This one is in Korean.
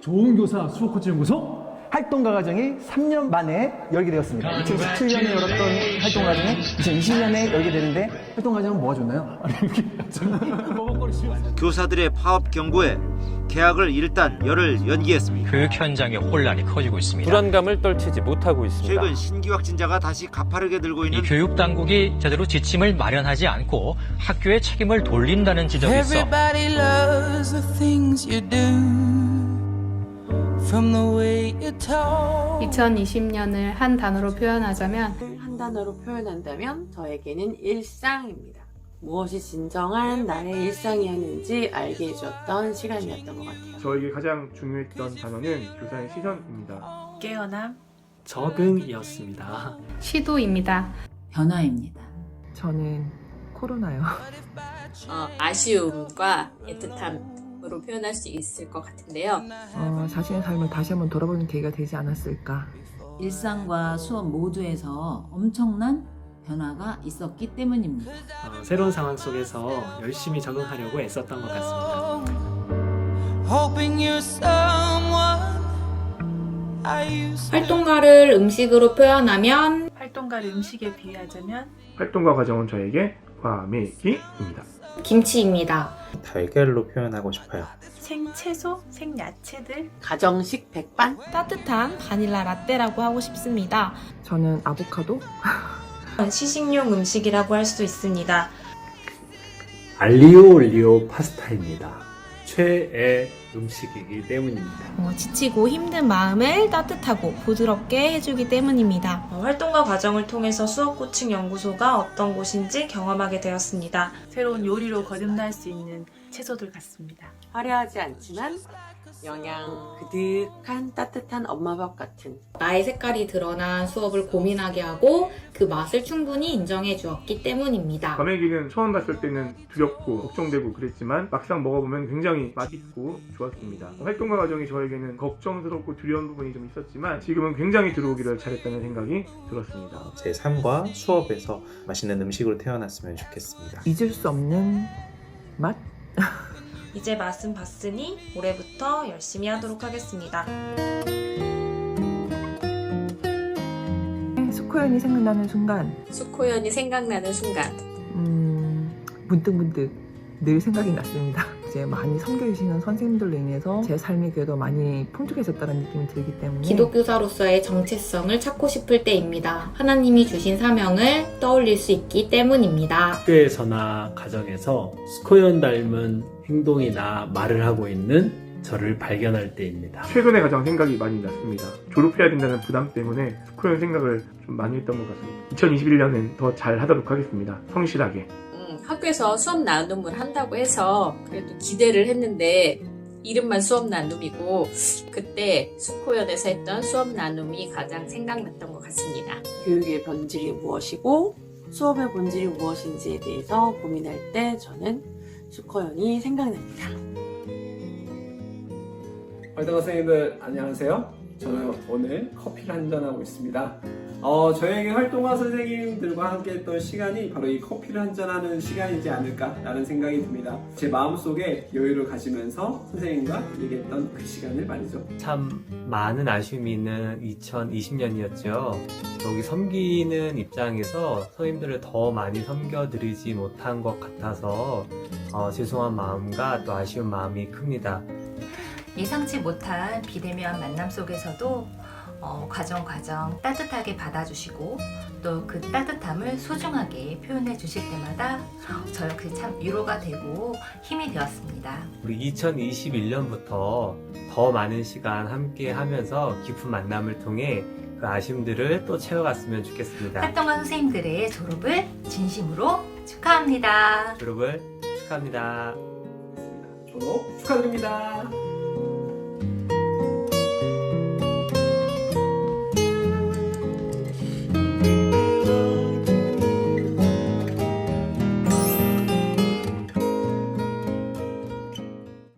좋은 교사 수호 코치 연구소 활동가 과정이 3년 만에 열게 되었습니다. 2017년에 열었던 활동가 과정이 2020년에 열게 되는데 활동가 과정은 뭐가 좋나요? 교사들의 파업 경고에 개학을 일단 열흘 연기했습니다. 교육 현장의 혼란이 커지고 있습니다. 불안감을 떨치지 못하고 있습니다. 최근 신규 확진자가 다시 가파르게 늘고 있는 이 교육 당국이 제대로 지침을 마련하지 않고 학교의 책임을 돌린다는 지적이 있어 Everybody loves the things you do. 2020년을 한 단어로 표현하자면 한 단어로 표현한다면 저에게는 일상입니다. 무엇이 진정한 나의 일상이었는지 알게 해주었던 시간이었던 것 같아요. 저에게 가장 중요했던 단어는 교사의 시선입니다. 깨어남, 적응이었습니다. 시도입니다. 변화입니다. 저는 코로나요. 어, 아쉬움과 애틋함 으로 표현할 수 있을 것 같은데요. 어, 자신의 삶을 다시 한번 돌아보는 계기가 되지 않았을까. 일상과 수업 모두에서 엄청난 변화가 있었기 때문입니다. 어, 새로운 상황 속에서 열심히 적응하려고 애썼던 것 같습니다. Hoping you're someone I used to 활동가를 음식으로 표현하면 활동가를 음식에 비유하자면 활동가 과정은 저에게 과메기입니다. 김치입니다. 달걀로 표현하고 싶어요. 생채소, 생야채들, 가정식 백반? 따뜻한 바닐라 라떼라고 하고 싶습니다. 저는 아보카도? 시식용 음식이라고 할수 있습니다. 알리오 올리오 파스타입니다. 최애 음식이기 때문입니다. 어, 지치고 힘든 마음을 따뜻하고 부드럽게 해주기 때문입니다. 어, 활동가 과정을 통해서 수업 코칭 연구소가 어떤 곳인지 경험하게 되었습니다. 새로운 요리로 거듭날 수 있는 채소들 같습니다. 화려하지 않지만 영양 그득한 따뜻한 엄마 밥 같은 나의 색깔이 드러난 수업을 고민하게 하고 그 맛을 충분히 인정해 주었기 때문입니다. 과메기는 처음 봤을 때는 두렵고 걱정되고 그랬지만 막상 먹어보면 굉장히 맛있고 좋았습니다. 활동가 과정이 저에게는 걱정스럽고 두려운 부분이 좀 있었지만 지금은 굉장히 들어오기를 잘했다는 생각이 들었습니다. 제 삶과 수업에서 맛있는 음식으로 태어났으면 좋겠습니다. 잊을 수 없는 맛? 이제 맛은 봤으니 올해부터 열심히 하도록 하겠습니다. 수코연이 생각나는 순간, 수코연이 생각나는 순간. 음, 문득문득 늘 생각이 났습니다. 이제 많이 섬겨주시는 선생님들로 인해서 제 삶이 그래도 많이 풍족해졌다는 느낌이 들기 때문에 기독교사로서의 정체성을 찾고 싶을 때입니다. 하나님이 주신 사명을 떠올릴 수 있기 때문입니다. 학교에서나 가정에서 스코연 닮은 행동이나 말을 하고 있는 저를 발견할 때입니다. 최근에 가장 생각이 많이 났습니다. 졸업해야 된다는 부담 때문에 스코연 생각을 좀 많이 했던 것 같습니다. 2021년엔 더 잘 하도록 하겠습니다. 성실하게. 음, 학교에서 수업 나눔을 한다고 해서 그래도 기대를 했는데 이름만 수업 나눔이고 그때 수코연에서 했던 수업 나눔이 가장 생각났던 것 같습니다. 교육의 본질이 무엇이고 수업의 본질이 무엇인지에 대해서 고민할 때 저는 수커연이 생각납니다. 활동가 선생님들 안녕하세요. 저는 오늘 커피를 한잔하고 있습니다. 어, 저에게 활동가 선생님들과 함께 했던 시간이 바로 이 커피를 한잔하는 시간이지 않을까라는 생각이 듭니다. 제 마음속에 여유를 가지면서 선생님과 얘기했던 그 시간을 말이죠. 참 많은 아쉬움이 있는 2020년이었죠. 여기 섬기는 입장에서 선생님들을 더 많이 섬겨드리지 못한 것 같아서 어, 죄송한 마음과 또 아쉬운 마음이 큽니다. 예상치 못한 비대면 만남 속에서도 어, 과정 과정 따뜻하게 받아주시고 또 그 따뜻함을 소중하게 표현해 주실 때마다 저 역시 참 위로가 되고 힘이 되었습니다. 우리 2021년부터 더 많은 시간 함께 하면서 깊은 만남을 통해 그 아쉬움들을 또 채워갔으면 좋겠습니다. 활동가 선생님들의 졸업을 진심으로 축하합니다. 졸업을 축하합니다. 졸업 축하드립니다.